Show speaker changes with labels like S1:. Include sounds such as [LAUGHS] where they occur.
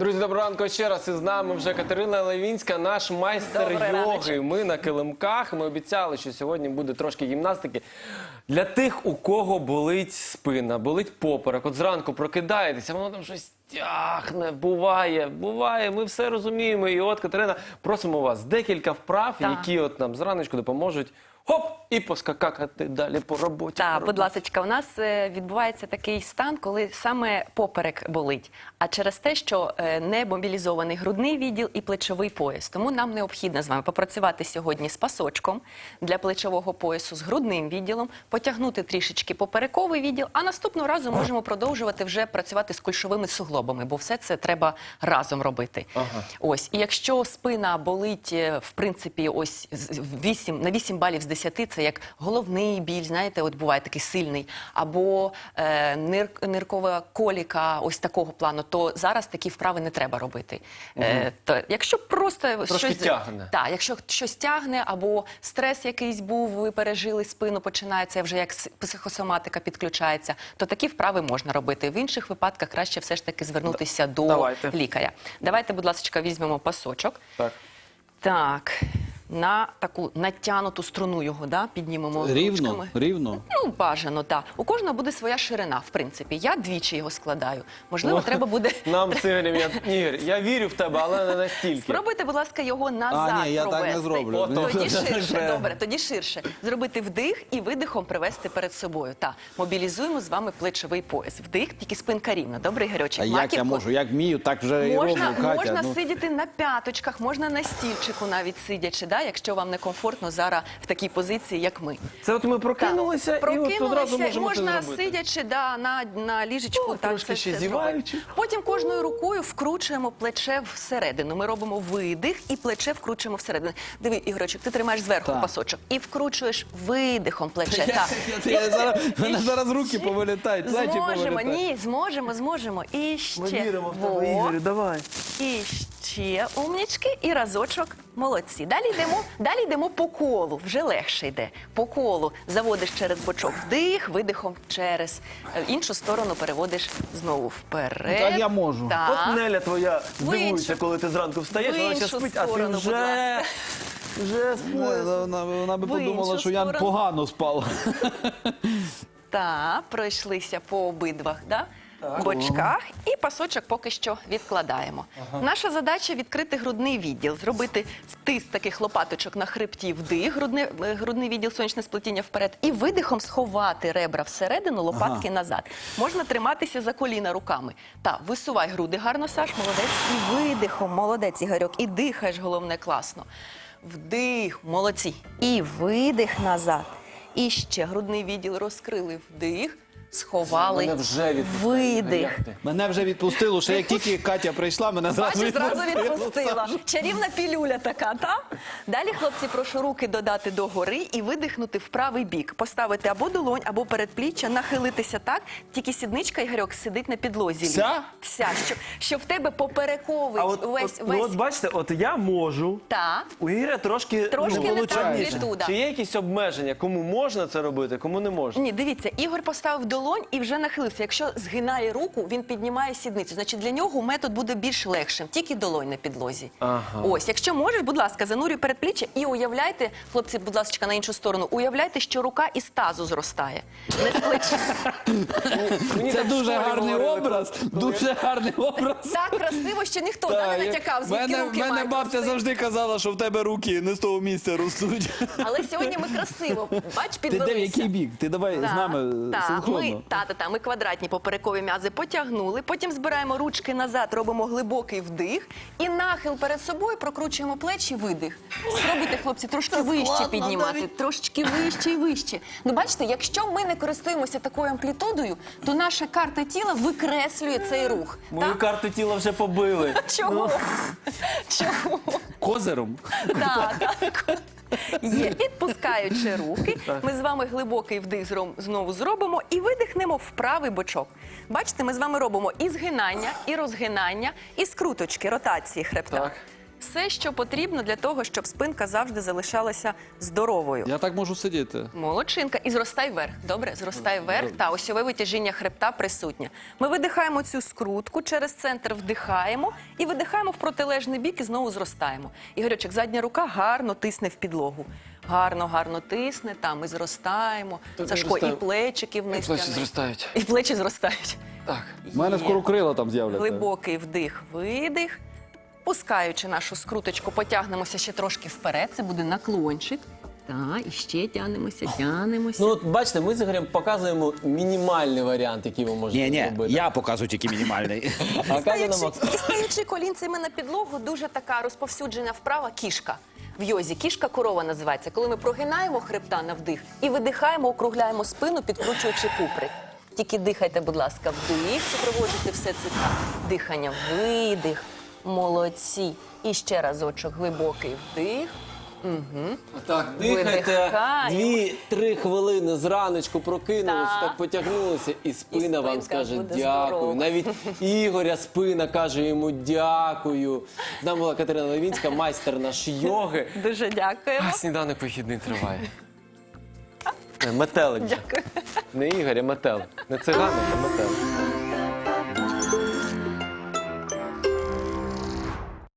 S1: Друзі, доброго ранку ще раз. І з нами вже Катерина Левінська, наш майстер йоги. Ми на килимках. Ми обіцяли, що сьогодні буде трошки гімнастики. Для тих, у кого болить спина, болить поперек. От зранку прокидаєтеся, воно там щось тягне. Буває, буває. Ми все розуміємо. І от Катерина, просимо вас декілька вправ, які от нам зраночку допоможуть. Хоп! І поскакати далі по роботі.
S2: Так, будь ласка, у нас е, відбувається такий стан, коли саме поперек болить, а через те, що е, не мобілізований грудний відділ і плечовий пояс. Тому нам необхідно з вами попрацювати сьогодні з пасочком для плечового поясу, з грудним відділом, потягнути трішечки поперековий відділ, а наступного разу можемо продовжувати вже працювати з кульшовими суглобами, бо все це треба разом робити.
S1: Ага.
S2: Ось, і якщо спина болить, е, в принципі, ось з- 8, на 8 балів з 10, це як головний біль, знаєте, от буває такий сильний, або е, нир, ниркова коліка, ось такого плану, то зараз такі вправи не треба робити. Е, то, якщо просто щось
S1: тягне.
S2: Так, якщо щось тягне, або стрес якийсь був, ви пережили спину, починається вже як психосоматика підключається, то такі вправи можна робити. В інших випадках краще все ж таки звернутися до
S1: давайте.
S2: лікаря. Давайте, будь ласка, візьмемо пасочок.
S1: Так.
S2: Так, на таку натянуту струну його да, піднімемо
S3: Рівно,
S2: ручками.
S3: рівно.
S2: Ну, бажано, так. У кожного буде своя ширина, в принципі. Я двічі його складаю. Можливо,
S1: Ну,
S2: треба буде. [LAUGHS]
S1: Нам з Ігорем, я, Ігор, я вірю в тебе, але не настільки.
S2: Спробуйте, будь ласка, його назад
S3: А, ні, я так не
S2: провести.
S3: зроблю.
S1: Ото.
S2: Тоді ширше,
S3: треба.
S2: добре, тоді ширше. Зробити вдих і видихом привести перед собою. Так, мобілізуємо з вами плечовий пояс. Вдих, тільки спинка рівна. Добрий Герочек.
S3: А як я
S2: Маківку
S3: можу? Як вмію, так вже і роблю,
S2: Можна,
S3: Катя.
S2: можна
S3: ну.
S2: сидіти на п'яточках, можна на стільчику навіть сидячи, да, якщо вам некомфортно зараз в такій позиції, як ми.
S1: Це от ми прокинулися, і от одразу можемо
S2: можна
S1: це зробити.
S2: сидячи да, на, на ліжечку.
S1: Ну,
S2: так, це
S1: ще
S2: все
S1: зіваючи.
S2: зробити. Потім кожною рукою вкручуємо плече всередину. Ми робимо видих і плече вкручуємо всередину. Диви, Ігорочок, ти тримаєш зверху
S3: Так.
S2: пасочок і вкручуєш видихом плече. [LAUGHS] Так.
S3: Я, я зараз, мене зараз руки повилітають,
S2: Зможемо,
S3: повилітають.
S2: ні, зможемо, зможемо. І ще.
S1: Ми віримо в тебе, Ігорю, давай.
S2: І ще умнічки, і разочок. Молодці. Далі йдемо, далі йдемо по колу. Вже легше йде. По колу заводиш через бочок вдих, видихом через е, іншу сторону переводиш знову вперед.
S3: Так я можу.
S2: Так.
S1: От Неля твоя
S2: В
S1: здивується,
S2: іншу-
S1: коли ти зранку встаєш,
S2: в
S1: вона ще
S2: іншу
S1: спить, а ти
S2: сторону, будь
S1: вже,
S2: ласка.
S1: вже
S3: Вона, вона, вона би
S2: В
S3: подумала,
S2: іншу
S3: що я
S2: сторону.
S3: погано спав. [LAUGHS]
S2: Так, пройшлися по обидвах да? Бочках і пасочок поки що відкладаємо. Наша задача відкрити грудний відділ, зробити стис таких лопаточок на хребті вдих, грудний, е, грудний відділ сонячне сплетіння вперед, і видихом сховати ребра всередину, лопатки назад. Можна триматися за коліна руками. Та висувай груди гарно, Саш, молодець. І видихом, молодець, Ігорьок. І дихаєш, головне, класно. Вдих, молодці. І видих назад. І ще грудний відділ розкрили вдих, сховали.
S1: Мене вже відпускає.
S2: видих.
S3: Мене вже відпустило, що як тільки Катя прийшла, мене зразу
S2: Бачиш, зразу відпустила. Чарівна пілюля така, та? Далі, хлопці, прошу руки додати догори і видихнути в правий бік. Поставити або долонь, або передпліччя, нахилитися так. Тільки сідничка, Ігорьок, сидить на підлозі.
S3: Вся?
S2: Вся. Щоб, щоб в тебе поперековий
S1: А от,
S2: весь,
S1: от,
S2: весь...
S1: ну, от бачите, от я можу.
S2: Та.
S1: У Ігоря трошки,
S2: Трошки
S1: ну,
S2: не та амплітуда.
S1: Чи є якісь обмеження, кому можна це робити, кому не можна?
S2: Ні, дивіться, Ігор поставив долонь і вже нахилився. Якщо згинає руку, він піднімає сідницю. Значить, для нього метод буде більш легшим. Тільки долонь на підлозі.
S1: Ага.
S2: Ось, якщо можеш, будь ласка, занурюй передпліччя і уявляйте, хлопці, будь ласка, на іншу сторону, уявляйте, що рука із тазу зростає. Не з плеча. [LAUGHS]
S3: Це дуже гарний образ, дуже гарний образ.
S2: Так красиво, що ніхто да,
S3: Так,
S2: не натякав, звідки
S3: мене,
S2: руки
S3: мене
S2: мають
S3: бабця
S2: рости.
S3: завжди казала, що в тебе руки не з того місця ростуть.
S2: Але сьогодні ми красиво, бач,
S3: Ти де в який бік? Ти давай з нами
S2: так,
S3: синхронно.
S2: Ми, та, та, ми квадратні поперекові м'язи потягнули, потім збираємо ручки назад, робимо глибокий вдих і нахил перед собою прокручуємо плечі, видих. Спробуйте, хлопці, трошки вище
S3: складно
S2: піднімати,
S3: навіть.
S2: трошечки вище і вище. Ну, бачите, якщо ми не користуємося такою амплітудою, то наша карта тіла викреслює цей рух.
S1: Мою
S2: Так?
S1: карту тіла вже побили. [LAUGHS]
S2: Чого? Чого?
S3: Козиром. [LAUGHS]
S2: Так, так. Є. Відпускаючи руки, ми з вами глибокий вдих знову зробимо і видихнемо в правий бочок. Бачите, ми з вами робимо і згинання, і розгинання, і скруточки, ротації хребта.
S1: Так.
S2: Все, що потрібно для того, щоб спинка завжди залишалася здоровою.
S3: Я так можу сидіти.
S2: Молодчинка. І зростай вверх. Добре, зростай вверх. Та осьове витяжіння хребта присутнє. Ми видихаємо цю скрутку, через центр вдихаємо і видихаємо в протилежний бік і знову зростаємо. Ігорючик, задня рука гарно тисне в підлогу. Гарно, гарно тисне, там ми зростаємо.
S1: Тут
S2: Сашко, і плечики вниз.
S1: Плечі зростають.
S2: І плечі зростають.
S1: Так.
S3: У мене
S2: Є.
S3: скоро крила там з'являться.
S2: Глибокий вдих, видих. Пускаючи нашу скруточку, потягнемося ще трошки вперед. Це буде наклончик. Так, і ще тягнемося, тягнемося.
S1: Ну, от бачите, ми з Ігорем показуємо мінімальний варіант, який ви можете
S4: Ні, ні,
S1: зробити.
S4: я показую тільки мінімальний. [LAUGHS]
S1: А
S2: Стаючи,
S1: нам
S2: і стаючи колінцями на підлогу, дуже така розповсюджена вправа кішка. В йозі кішка корова називається. Коли ми прогинаємо хребта на вдих і видихаємо, округляємо спину, підкручуючи куприк. Тільки дихайте, будь ласка, вдих, супроводжуйте все це дихання, видих. Молодці. І ще разочок глибокий вдих.
S1: Так, дихайте
S2: Видихаємо.
S1: дві-три хвилини зраночку прокинулися,
S2: Так.
S1: так потягнулися, і спина вам
S2: спинка
S1: скаже
S2: буде
S1: дякую.
S2: здорова.
S1: Навіть Ігоря спина каже йому дякую. Там була Катерина Левінська, майстер наш йоги.
S2: Дуже дякуємо.
S1: А сніданок вихідний триває. [LAUGHS] Е, Метелик. же.
S2: Дякую.
S1: Не Ігор, а метелик. Не циганик, а метелик.